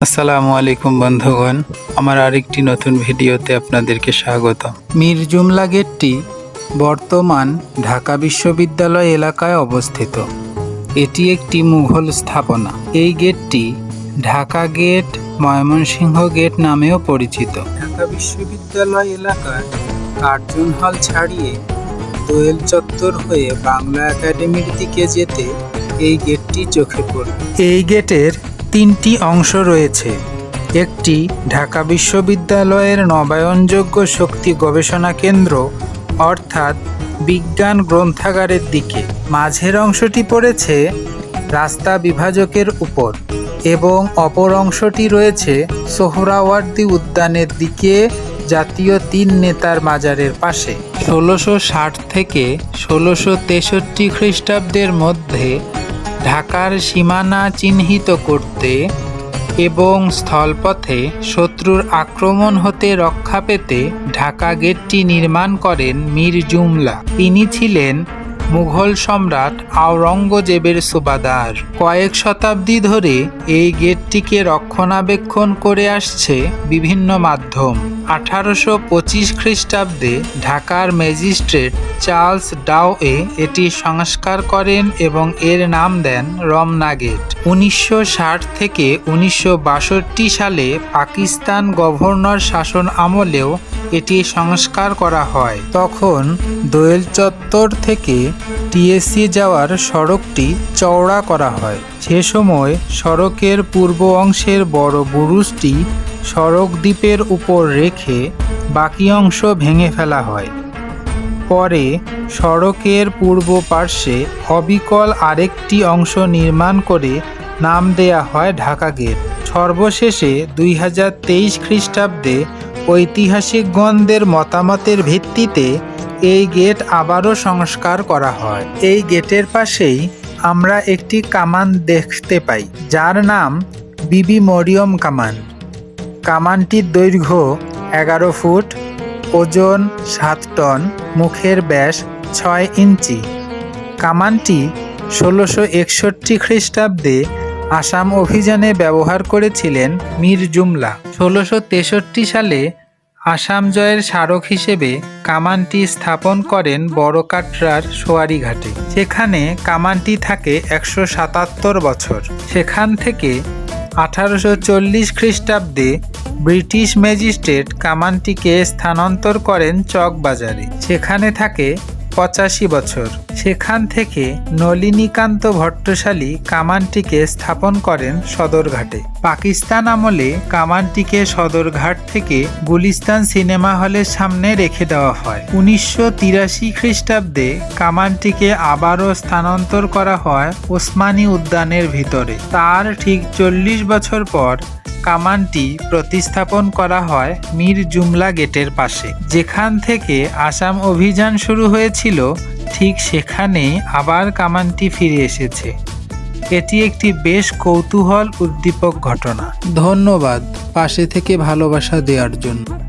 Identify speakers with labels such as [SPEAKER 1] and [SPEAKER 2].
[SPEAKER 1] আসসালামু আলাইকুম বন্ধুগণ, আমার আরেকটি নতুন ভিডিওতে আপনাদেরকে স্বাগত। মীর জুমলা গেটটি বর্তমান ঢাকা বিশ্ববিদ্যালয় এলাকায় অবস্থিত। এটি একটি মুঘল স্থাপনা। এই গেটটি ঢাকা গেট, ময়মনসিংহ গেট নামেও পরিচিত। ঢাকা বিশ্ববিদ্যালয় এলাকার কার্জন হল ছাড়িয়ে দোয়েল চত্বর হয়ে বাংলা একাডেমির দিকে যেতে এই গেটটি চোখে পড়বে। এই গেটের তিনটি অংশ রয়েছে। একটি ঢাকা বিশ্ববিদ্যালয়ের নবায়নযোগ্য শক্তি গবেষণা কেন্দ্র, অর্থাৎ বিজ্ঞান গ্রন্থাগারের দিকে। মাঝের অংশটি পড়েছে রাস্তা বিভাজকের উপর এবং অপর অংশটি রয়েছে সোহরাওয়ার্দী উদ্যানের দিকে, জাতীয় তিন নেতার মাজারের পাশে। ষোলোশো ষাট থেকে ষোলোশো তেষট্টি খ্রিস্টাব্দের মধ্যে ঢাকার সীমানা চিহ্নিত করতে এবং স্থলপথে শত্রুর আক্রমণ হতে রক্ষা পেতে ঢাকা গেটটি নির্মাণ করেন মীর জুমলা। তিনি ছিলেন মুঘল সম্রাট আওরঙ্গজেবের সুবাদার। কয়েক শতাব্দী ধরে এই গেটটিকে রক্ষণাবেক্ষণ করে আসছে বিভিন্ন মাধ্যম। আঠারোশো পঁচিশ খ্রিস্টাব্দে ঢাকার ম্যাজিস্ট্রেট চার্লস ডাওয়ে এটি সংস্কার করেন এবং এর নাম দেন রমনা গেট উনিশশো ষাট থেকে উনিশশো বাষট্টি সালে পাকিস্তান গভর্নর শাসন আমলেও এটি সংস্কার করা হয়। তখন দোয়েল চত্বর থেকে টিএসসি যাওয়ার সড়কটি চওড়া করা হয়। সে সময় সড়কের পূর্ব অংশের বড় বুরুজটি সড়ক দ্বীপের উপর রেখে বাকি অংশ ভেঙে ফেলা হয়। পরে সড়কের পূর্ব পার্শ্বে অবিকল আরেকটি অংশ নির্মাণ করে নাম দেয়া হয় ঢাকা গেট। সর্বশেষে দুই হাজার তেইশ খ্রিস্টাব্দে ঐতিহাসিকগণদের মতামতের ভিত্তিতে এই গেট আবারও সংস্কার করা হয়। এই গেটের পাশেই আমরা একটি কামান দেখতে পাই, যার নাম বিবি মরিয়ম কামান। কামানটির দৈর্ঘ্য এগারো ফুট, ওজন সাত টন, মুখের ব্যাস ছয় ইঞ্চি। কামানটি ষোলোশো একষট্টি খ্রিস্টাব্দে আসাম অভিযানে ব্যবহার করেছিলেন মীর জুমলা। ষোলোশো তেষট্টি সালে আসাম জয়ের স্মারক হিসেবে কামানটি স্থাপন করেন বড়কাটরার সোয়ারিঘাটে। সেখানে কামানটি থাকে একশো সাতাত্তর বছর। সেখান থেকে আঠারোশো চল্লিশ খ্রিস্টাব্দে ব্রিটিশ ম্যাজিস্ট্রেট কামানটিকে স্থানান্তর করেন চকবাজারে। সেখানে থাকে পঁচাশি বছর। সেখান থেকে নলিনীকান্ত ভট্টশালী কামানটিকে স্থাপন করেন সদরঘাটে। পাকিস্তান আমলে কামানটিকে সদরঘাট থেকে গুলিস্তান সিনেমা হলের সামনে রেখে দেওয়া হয়। উনিশশো তিরাশি খ্রিস্টাব্দে কামানটিকে আবারও স্থানান্তর করা হয় ওসমানী উদ্যানের ভিতরে। তার ঠিক চল্লিশ বছর পর কামানটি প্রতিস্থাপন করা হয় মীর জুমলা গেটের পাশে। যেখান থেকে আসাম অভিযান শুরু হয়েছিল, ঠিক সেখানেই আবার কামানটি ফিরে এসেছে। এটি একটি বেশ কৌতূহল উদ্দীপক ঘটনা। ধন্যবাদ পাশে থেকে ভালোবাসা দেওয়ার জন্য।